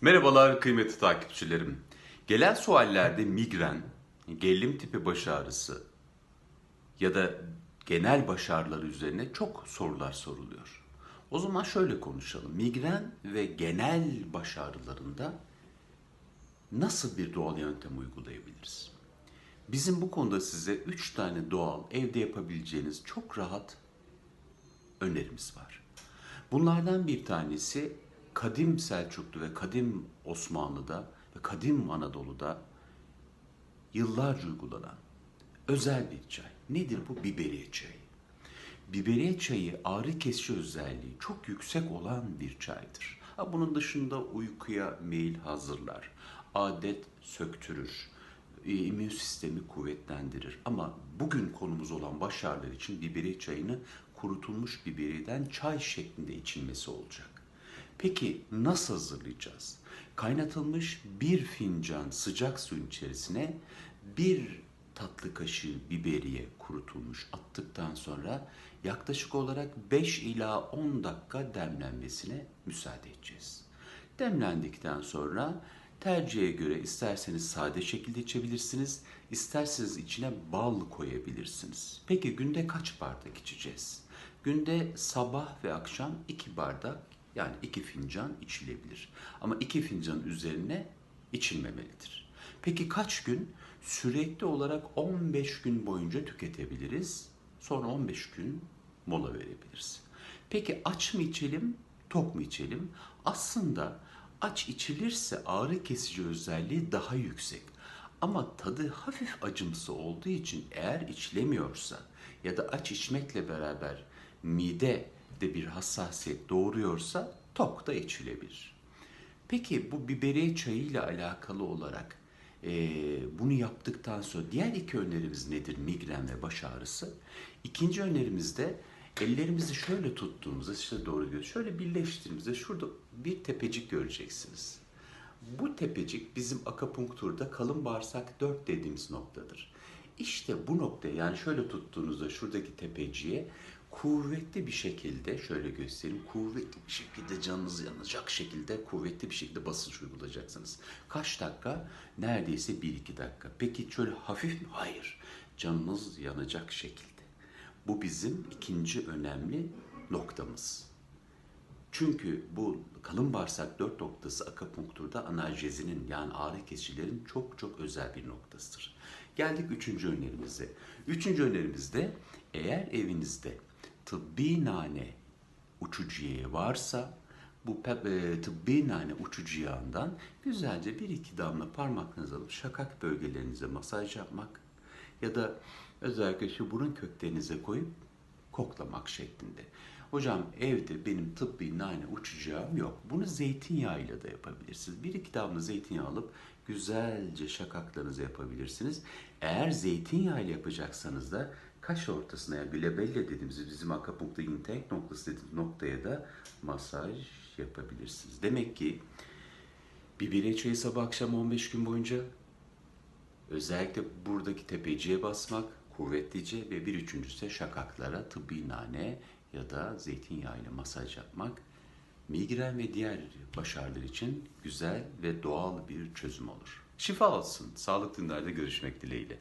Merhabalar kıymetli takipçilerim. Gelen suallerde migren, gerilim tipi baş ağrısı ya da genel baş ağrıları üzerine çok sorular soruluyor. O zaman şöyle konuşalım. Migren ve genel baş ağrılarında nasıl bir doğal yöntem uygulayabiliriz? Bizim bu konuda size 3 tane doğal evde yapabileceğiniz çok rahat önerimiz var. Bunlardan bir tanesi kadim Selçuklu ve kadim Osmanlı'da ve kadim Anadolu'da yıllarca uygulanan özel bir çay. Nedir bu? Biberiye çayı. Biberiye çayı ağrı kesici özelliği çok yüksek olan bir çaydır. Ha, bunun dışında uykuya meyil hazırlar, adet söktürür, e, immün sistemi kuvvetlendirir. Ama bugün konumuz olan baş ağrıları için biberiye çayını kurutulmuş biberiyeden çay şeklinde içilmesi olacak. Peki nasıl hazırlayacağız? Kaynatılmış bir fincan sıcak suyun içerisine bir tatlı kaşığı biberiye kurutulmuş attıktan sonra yaklaşık olarak 5 ila 10 dakika demlenmesine müsaade edeceğiz. Demlendikten sonra tercihe göre isterseniz sade şekilde içebilirsiniz, isterseniz içine bal koyabilirsiniz. Peki günde kaç bardak içeceğiz? Günde sabah ve akşam 2 bardak yani 2 fincan içilebilir. Ama 2 fincan üzerine içilmemelidir. Peki kaç gün? Sürekli olarak 15 gün boyunca tüketebiliriz. Sonra 15 gün mola verebiliriz. Peki aç mı içelim, tok mu içelim? Aslında aç içilirse ağrı kesici özelliği daha yüksek. Ama tadı hafif acımsı olduğu için eğer içilemiyorsa ya da aç içmekle beraber mide de bir hassasiyet doğuruyorsa tok da içilebilir. Peki bu biberiye çayı ile alakalı olarak eee, bunu yaptıktan sonra diğer iki önerimiz nedir? Migren ve baş ağrısı. İkinci önerimizde ellerimizi şöyle tuttuğumuzda işte doğru diyor. Şöyle birleştirdiğimizde şurada bir tepecik göreceksiniz. Bu tepecik bizim akapunkturda kalın bağırsak 4 dediğimiz noktadır. İşte bu noktaya yani şöyle tuttuğunuzda şuradaki tepeciye kuvvetli bir şekilde şöyle göstereyim kuvvetli bir şekilde canınız yanacak şekilde kuvvetli bir şekilde basınç uygulayacaksınız. Kaç dakika? Neredeyse 1-2 dakika. Peki şöyle hafif mi? Hayır. Canınız yanacak şekilde. Bu bizim ikinci önemli noktamız. Çünkü bu kalın bağırsak dört noktası akapunkturda analjezinin yani ağrı kesicilerin çok çok özel bir noktasıdır. Geldik üçüncü önerimize. Üçüncü önerimizde eğer evinizde tıbbi nane uçucu yağı varsa bu e, tıbbi nane uçucu güzelce bir iki damla parmaklarınızı alıp şakak bölgelerinize masaj yapmak ya da özellikle şu burun köklerinize koyup koklamak şeklinde. Hocam evde benim tıbbi nane uçacağım yok. Bunu zeytinyağıyla da yapabilirsiniz. Bir iki damla zeytinyağı alıp güzelce şakaklarınızı yapabilirsiniz. Eğer zeytinyağıyla yapacaksanız da kaş ortasına ya glabella dediğimiz bizim akapunktur intake noktası dediğimiz noktaya da masaj yapabilirsiniz. Demek ki biberiye çayı sabah akşam 15 gün boyunca Özellikle buradaki tepeciye basmak, kuvvetlice ve bir üçüncüsü de şakaklara tıbbi nane ya da zeytinyağı ile masaj yapmak migren ve diğer baş ağrıları için güzel ve doğal bir çözüm olur. Şifa olsun. Sağlıklı günlerde görüşmek dileğiyle.